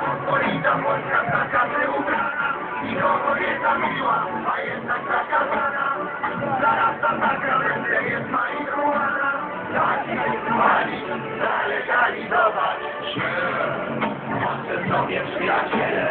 Pospolita Polska taka wyubrana. Nikogo nie zamiła, a jednak zakazana. Zaraz sobie przyjaciele,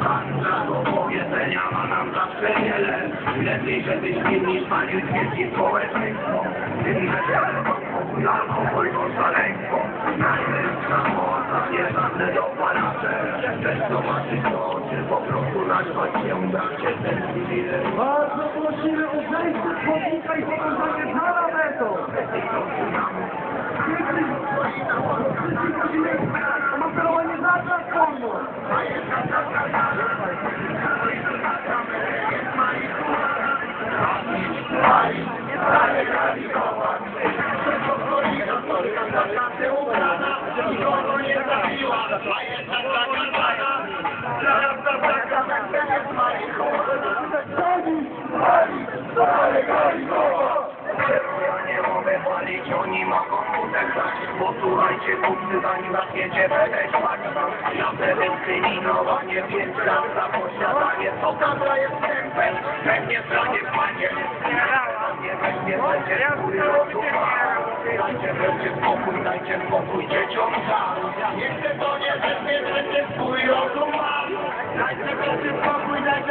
handla do powiedzenia ma nam zawsze wiele. Lepiej, żebyś pil niż palił śmierci społeczeństwo. Inne pokój, alkohol to szaleństwo. Najlepsza moca, nie żadne dopalacze. Chcesz zobaczyć to, czy po prostu naćpać się bracie ten chwilę. Bardzo prosimy o zejście z chodnika i pokazanie Taka ubrana, nikogo nie zabiła, a jednak zakazana. Zaraz ta taka jest marihuana. Pali, zalegalizować. Ja nie mogę palić, oni mogą uderzać. Posłuchajcie, kupcy, zanim zaczniecie pięć lat za posiadanie. Co tam jest Pewnie panie. Nie będzie, będzie twój rozum. Dajcie wreszcie spokój, dajcie spokój dzieciom. Jeszcze to nie będzie, będzie twój rozum. Dajcie wreszcie spokój, dajcie.